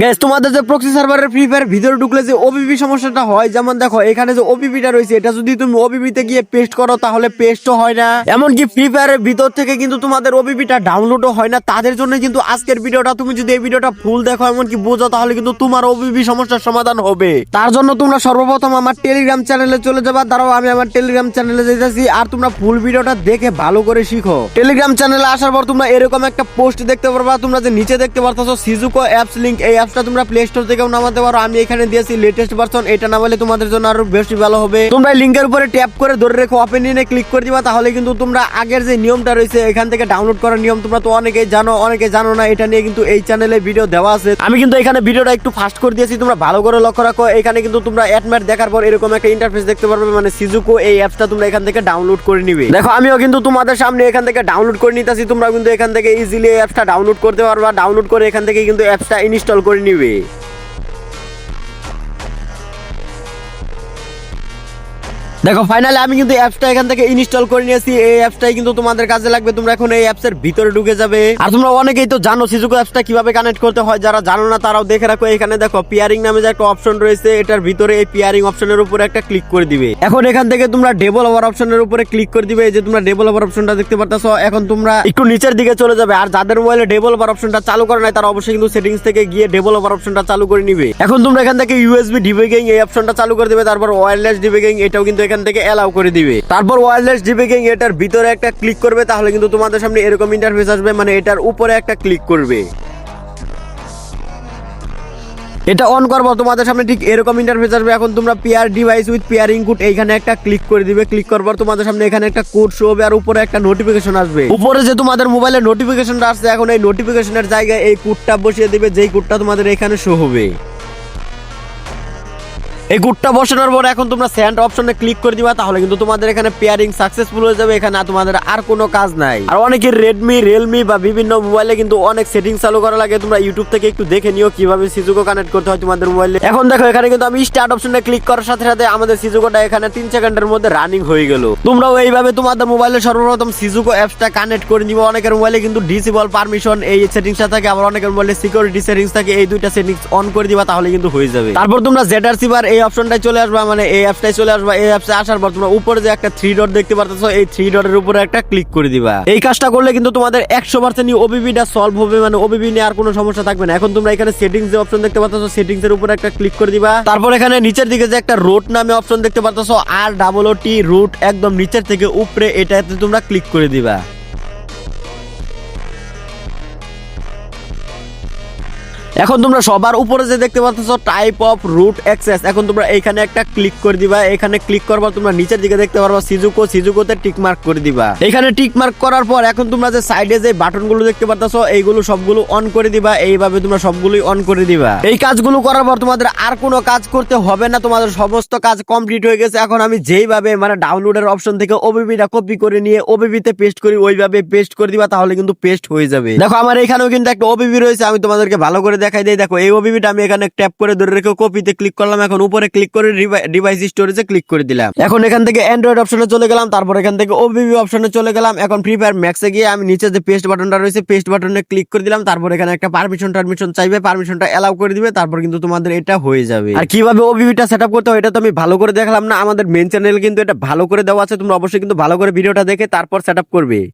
Gas তোমাদের যে proxy সার্ভারের ফ্রি ফায়ার ভিতরে ঢুকলে যে ওবিপি সমস্যাটা হয়, যেমন দেখো, এখানে যে ওবিপিটা রয়েছে, এটা যদি তুমি ওবিপিতে গিয়ে পেস্ট করো, তাহলে পেস্টও হয় না। এমনকি ফ্রি ফায়ারের ভিতর থেকে কিন্তু তোমাদের ওবিপিটা ডাউনলোডও হয় না। তাদের জন্য কিন্তু আজকের ভিডিওটা, তুমি যদি এই ভিডিওটা ফুল দেখো, এমনকি বোঝো, তাহলে কিন্তু তোমার ওবিপি সমস্যার সমাধান হবে। তার জন্য তোমরা সর্বপ্রথম আমার টেলিগ্রাম চ্যানেলে চলে যাবা। দাঁড়াও, আমি আমার টেলিগ্রাম চ্যানেলে যেতেছি আর তোমরা ফুল ভিডিওটা দেখে ভালো করে শিখো। টেলিগ্রাম চ্যানেলে আসার পর তোমরা এরকম একটা পোস্ট দেখতে পারবা। তোমরা যে নিচে দেখতে পারতেছো সিজুকো অ্যাপস লিংক এই অ্যাপসটা তোমরা প্লে স্টোর থেকেও নামাতে পারো। আমি এখানে দিয়েছি লেটেস্ট ভার্সন এটা নামালে তোমাদের জন্য আরও বেশি ভালো হবে। তোমরা লিংকের উপরে ট্যাপ করে ধরে রেখো। ওপেন ইনে ক্লিক করে দিবা, তাহলে কিন্তু তোমরা আগের যে নিয়মটা রয়েছে, এখান থেকে ডাউনলোড করার নিয়ম তোমরা তো অনেকেই জানো, অনেকে জানো না। এটা নিয়ে কিন্তু এই চ্যানেলে ভিডিও দেওয়া আছে। আমি কিন্তু এখানে ভিডিওটা একটু ফাস্ট করে দিয়েছি। তোমরা ভালো করে লক্ষ্য রাখো। এখানে কিন্তু তোমরা অ্যাডম্যাট দেখার পর এরকম একটা ইন্টারফেস দেখতে পারবে মানে সিজুকো এই অ্যাপসটা তোমরা এখান থেকে ডাউনলোড করে নিবে। দেখো, আমিও কিন্তু তোমাদের সামনে এখান থেকে ডাউনলোড করে নিতেছি। তোমরা কিন্তু এখান থেকে ইজিলি অ্যাপসটা ডাউনলোড করতে পারবা। ডাউনলোড করে এখান থেকে কিন্তু অ্যাপসটা ইনস্টল করে নিবে দেখো ফাইনালি আমি কিন্তু অ্যাপসটা এখান থেকে ইনস্টল করে নিয়েছি। এই অ্যাপসটাই কিন্তু তোমাদের কাজে লাগবে। তোমরা এখন এই অ্যাপসের ভিতরে ঢুকে যাবে। আর তোমরা অনেকেই তো জানো সিজুকো অ্যাপসটা কীভাবে কানেক্ট করতে হয়। যারা জানো না, তারাও দেখে রাখো। এখানে দেখো পিয়ারিং নামে যে একটা অপশন রয়েছে, এটার ভিতরে এই পিয়ারিং অপশনের উপরে একটা ক্লিক করে দিবে। এখন এখান থেকে তোমরা ডেভেলপার অপশনের উপরে ক্লিক করে দিবে। যে তোমরা ডেভেলপার অপশনটা দেখতে পারতেছো, এখন তোমরা একটু নিচের দিকে চলে যাবে। আর যাদের মোবাইলে ডেভেলপার অপশনটা চালু করে নাই, তারা অবশ্যই কিন্তু সেটিংস থেকে গিয়ে ডেভেলপার অপশনটা চালু করে নিবে। এখন তোমরা এখান থেকে ইউএসবি ডিবেগিং এই অপশনটা চালু করে দিবে। তারপর ওয়্যারলেস ডিবেগিং এটাও কিন্তু এখান থেকে অ্যালাউ করে দিবে। তারপর ওয়্যারলেস ডিবেগিং এটার ভিতরে একটা ক্লিক করবে, তাহলে কিন্তু তোমাদের সামনে এরকম ইন্টারফেস আসবে মানে এটার উপরে একটা ক্লিক করবে। এটা অন করব, তোমাদের সামনে ঠিক এরকম ইন্টারফেস আসবে। এখন তোমরা pair device with pairing code এইখানে একটা ক্লিক করে দিবে। ক্লিক করবার তোমাদের সামনে এখানে একটা কোড শো হবে আর উপরে একটা নোটিফিকেশন আসবে। উপরে যে তোমাদের মোবাইলে নোটিফিকেশনটা আসছে, এখন এই নোটিফিকেশনের জায়গায় এই কোডটা বসিয়ে দিবে, যেই কোডটা তোমাদের এখানে শো হবে। এই গুডটা বসানোর পর এখন তোমরা স্যান্ড অপশনে ক্লিক করে দিবা, তাহলে কিন্তু তোমাদের এখানে পেয়ারিং সাকসেসফুল হয়ে যাবে, এখানে তোমাদের আর কোনো কাজ নাই। আর অনেকে রেডমি রিয়েলমি বা বিভিন্ন মোবাইলে কিন্তু অনেক সেটিং চালু করা লাগে, তোমরা ইউটিউব থেকে একটু দেখে নিও কীভাবে সিজুকো কানেক্ট করতে হয় তোমাদের মোবাইলে এখন দেখো, এখানে কিন্তু আমি স্টার্ট অপশনে ক্লিক করার সাথে সাথে আমাদের সিজুকোটা এখানে তিন সেকেন্ডের মধ্যে রানিং হয়ে গেল। তোমরাও এইভাবে তোমাদের মোবাইলে সর্বপ্রথম সিজুকো অ্যাপসটা কানেক্ট করে নিবো। অনেকের মোবাইলে কিন্তু ডিসেবল পারমিশন এই সেটিংসটা থাকে, আবার অনেকের মোবাইলে সিকিউরিটি সেটিংস থাকে, এই দুইটা সেটিংস অন করে দিবা, তাহলে কিন্তু হয়ে যাবে। তারপর তোমরা জেডারসি বার এই অপশনটাই চলে আসবা মানে এই অ্যাপসটাই চলে আসবা। এই অ্যাপসে আসার পর তোমরা উপরে যে একটা থ্রি ডট দেখতে পারতেছো, এই থ্রি ডটের উপরে একটা ক্লিক করে দিবা। এই কাজটা করলে কিন্তু তোমাদের একশো পার্সেন্ট ওবিবিটা সলভ হবে মানে ওবিবি নিয়ে আর কোনো সমস্যা থাকবে না। এখন তোমরা এখানে সেটিংস যে অপশন দেখতে পাচ্ছ সেটিংস এর উপরে একটা ক্লিক করে দিবা। তারপর এখানে নিচের দিকে যে একটা রুট নামে অপশন দেখতে পাচ্ছ আর ডাবল ও টি রুট একদম নিচের থেকে উপরে, এটাতে তোমরা ক্লিক করে দিবা। এখন তোমরা সবার উপরে যে দেখতে পাচ্ছ টাইপ অফ রুট অ্যাক্সেস এখন তোমরা এইখানে একটা ক্লিক করে দিবা, এখানে ক্লিক করবার তোমরা নিচের দিকে দেখতে পারবা সিজুকো সিজুকোতে টিক মার্ক করে দিবা। এখানে টিক মার্ক করার পর এখন তোমরা যে সাইডে যে বাটনগুলো দেখতে পাচ্ছ এইগুলো সবগুলো অন করে দিবা, এইভাবে তোমরা সবগুলোই অন করে দিবা। এই কাজগুলো করার পর তোমাদের আর কোনো কাজ করতে হবে না, তোমাদের সমস্ত কাজ কমপ্লিট হয়ে গেছে। এখন আমি যেইভাবে মানে ডাউনলোডের অপশন থেকে ওবিবিটা কপি করে নিয়ে ওবিবিতে পেস্ট করি, ওইভাবে পেস্ট করে দিবা, তাহলে কিন্তু পেস্ট হয়ে যাবে। দেখো, আমার এখানেও কিন্তু একটা ওবিবি রয়েছে, আমি তোমাদেরকে ভালো করে দেখাই দিই, দেখো, এই ওবিবিটা আমি এখানে ট্যাপ করে ধরে রেখে কপিতে ক্লিক করলাম, এখন উপরে ক্লিক করে ডিভাইস স্টোরেজে ক্লিক করে দিলাম। এখন এখান থেকে অ্যান্ড্রয়েড অপশনে চলে গেলাম, তারপর এখান থেকে ওবিবি অপশনে চলে গেলাম, এখন ফ্রি ফায়ার ম্যাক্সে গিয়ে আমি নিচে যে পেস্ট বাটনটা রয়েছে পেস্ট বাটনে ক্লিক করে দিলাম, তারপর এখানে একটা পারমিশন টারমিশন চাইবে পারমিশনটা অ্যালাউ করে দিবে, তারপর কিন্তু তোমাদের এটা হয়ে যাবে। আর কীভাবে ওবিবিটা সেট করতে হয়, এটা তো আমি ভালো করে দেখলাম না, আমাদের মেন চ্যানেল কিন্তু এটা ভালো করে দেওয়া আছে, তোমরা অবশ্যই কিন্তু ভালো করে ভিডিওটা দেখে তারপর সেট করবে।